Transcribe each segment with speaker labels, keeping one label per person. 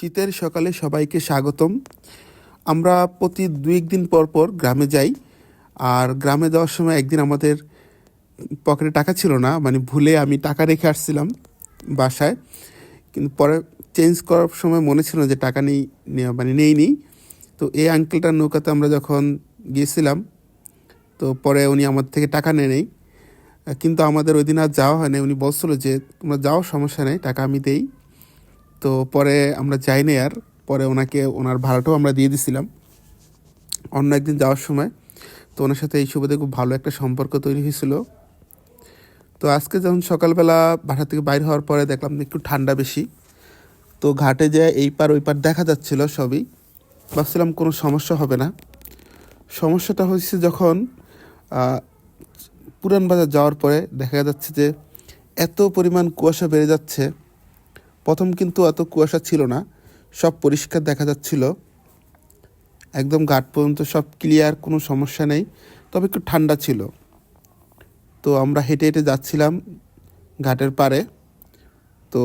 Speaker 1: শীতের সকালে সবাইকে স্বাগতম। আমরা প্রতি দুই একদিন পর পর গ্রামে যাই। আর গ্রামে যাওয়ার সময় একদিন আমাদের পকেটে টাকা ছিল না মানে ভুলে আমি টাকা রেখে আসছিলাম বাসায়। কিন্তু পরে চেঞ্জ করার সময় মনে ছিল যে টাকা নেই, নেওয়া- মানে নেই নি। তো এই আঙ্কেলটার নৌকাতে আমরা যখন গিয়েছিলাম, তো পরে উনি আমার থেকে টাকা নেয় নেই। কিন্তু আমাদের ওই দিন আর যাওয়া হয়নি। উনি বলছিল যে, তোমরা যাও, সমস্যা নেই, টাকা আমি দেই। তো পরে আমরা যাইনি আর। পরে ওনাকে, ওনার ভাড়াটাও আমরা দিয়ে দিছিলাম। অন্য একদিন যাওয়ার সময় তো ওনার সাথে এই সুবাদে খুব ভালো একটা সম্পর্ক তৈরি হয়েছিল। তো আজকে যখন সকালবেলা বাসা থেকে বাইর হওয়ার পরে দেখলাম একটু ঠান্ডা বেশি। তো ঘাটে যে এই পার ওই পার দেখা যাচ্ছিল সবই। ভাবছিলাম কোনো সমস্যা হবে না। সমস্যাটা হয়েছে যখন পুরান বাজার যাওয়ার পরে দেখা যাচ্ছে যে এত পরিমাণ কুয়াশা বেড়ে যাচ্ছে। প্রথম কিন্তু এত কুয়াশা ছিল না। সব পরিষ্কার দেখা যাচ্ছিল। একদম ঘাট পর্যন্ত সব ক্লিয়ার কোনো সমস্যা নেই, তবে একটু ঠান্ডা ছিল। তো আমরা হেঁটে হেঁটে যাচ্ছিলাম ঘাটের পাড়ে। তো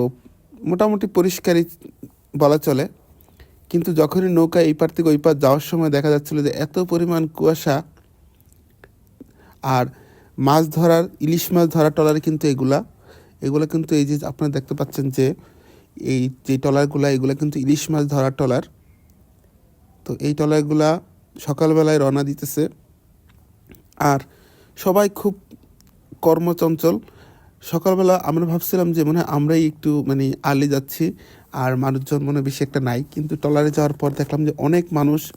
Speaker 1: মোটামুটি পরিষ্কারই বলা চলে। কিন্তু যখনই নৌকা এই পার থেকে ওই পার যাওয়ার সময় দেখা যাচ্ছিল যে এত পরিমাণ কুয়াশা। আর মাছ ধরার, ইলিশ মাছ ধরা ট্রলার কিন্তু এগুলা। এগুলো কিন্তু এই যে আপনারা দেখতে পাচ্ছেন যে এই যে ট্রলারগুলা, এগুলো কিন্তু ইলিশ মাছ ধরার ট্রলার। তো এই ট্রলারগুলা সকালবেলায় রওনা দিতেছে। আর সবাই খুব কর্মচঞ্চল। সকালবেলা আমরা ভাবছিলাম যে মনে আমরাই একটু মানে আর্লি যাচ্ছি, আর মানুষজন মনে বেশি একটা নাই। কিন্তু ট্রলারে যাওয়ার পর দেখলাম যে অনেক মানুষ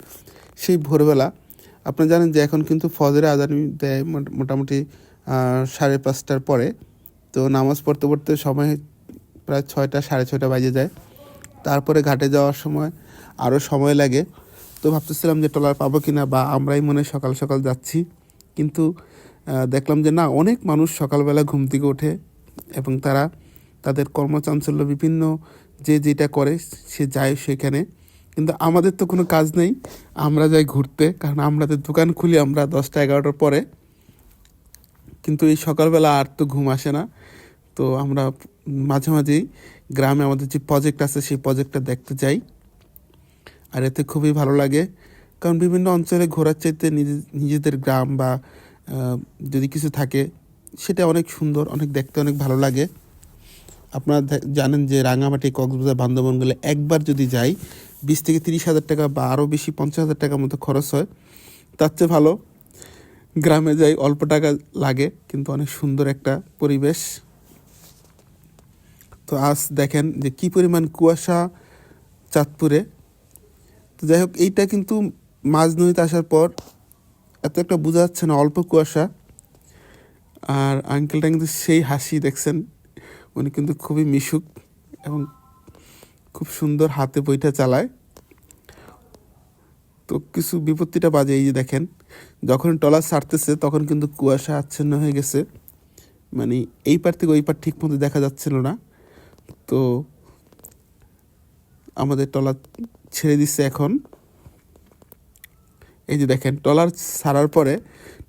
Speaker 1: সেই ভোরবেলা, আপনারা জানেন যে এখন কিন্তু ফজরে আজান দেয় মোট- মোটামুটি সাড়ে পাঁচটার পরে। তো নামাজ পড়তে পড়তে সময় প্রায় ছয়টা, সাড়ে ছয়টা বাজে যায়। তারপরে ঘাটে যাওয়ার সময় আরও সময় লাগে। তো ভাবতেছিলাম যে ট্রলার পাবো কি না বা আমরাই মনে সকাল সকাল যাচ্ছি। কিন্তু দেখলাম যে না, অনেক মানুষ সকালবেলা ঘুম থেকে ওঠে এবং তারা তাদের কর্মচাঞ্চল্য বিভিন্ন যে যেটা করে সে যায় সেখানে। কিন্তু আমাদের তো কোনো কাজ নেই। আমরা যাই ঘুরতে, কারণ আমাদের দোকান খুলি আমরা দশটা, এগারোটার পরে। কিন্তু এই সকালবেলা আর তো ঘুম আসে না। তো আমরা মাঝে মাঝেই গ্রামে আমাদের যে প্রজেক্ট আছে, সেই প্রজেক্টটা দেখতে যাই। আর এতে খুবই ভালো লাগে। কারণ বিভিন্ন অঞ্চলে ঘোরার চাইতে নিজে- নিজেদের গ্রাম বা যদি কিছু থাকে, সেটা অনেক সুন্দর, অনেক দেখতে অনেক ভালো লাগে। আপনারা জানেন যে রাঙামাটি, কক্সবাজার বান্দরবন গেলে একবার যদি যাই, বিশ থেকে তিরিশ হাজার টাকা বা আরও বেশি পঞ্চাশ হাজার টাকার মতো খরচ হয়। তার চেয়ে ভালো, গ্রামে যাই অল্প টাকা লাগে, কিন্তু অনেক সুন্দর একটা পরিবেশ। তো আজ দেখেন যে কি পরিমাণ কুয়াশা চাঁদপুরে। তো যাই হোক এইটা কিন্তু মাঝ নদীতে আসার পর এত একটা বোঝা যাচ্ছে না, অল্প কুয়াশা। আর আঙ্কেলটা কিন্তু সেই হাসি দেখছেন, উনি কিন্তু খুবই মিশুক এবং খুব সুন্দর হাতে বইটা চালায়। তো কিছু বিপত্তিটা বাজে এই যে দেখেন, যখন টলার ছাড়তেছে তখন কিন্তু কুয়াশা আচ্ছন্ন হয়ে গেছে। মানে এই পার থেকে ওই পার ঠিক মতো দেখা যাচ্ছিল না। তো আমাদের টলার ছেড়ে দিচ্ছে এখন। এই যে দেখেন টলার ছাড়ার পরে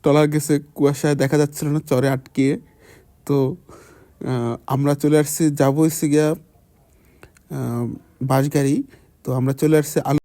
Speaker 1: টলার গেছে কুয়াশায়, দেখা যাচ্ছিল না চরে আটকিয়ে। তো আমরা চলে আসছি, যাব এসে গিয়া বাস গাড়ি তো আমরা চলে আসছি আলু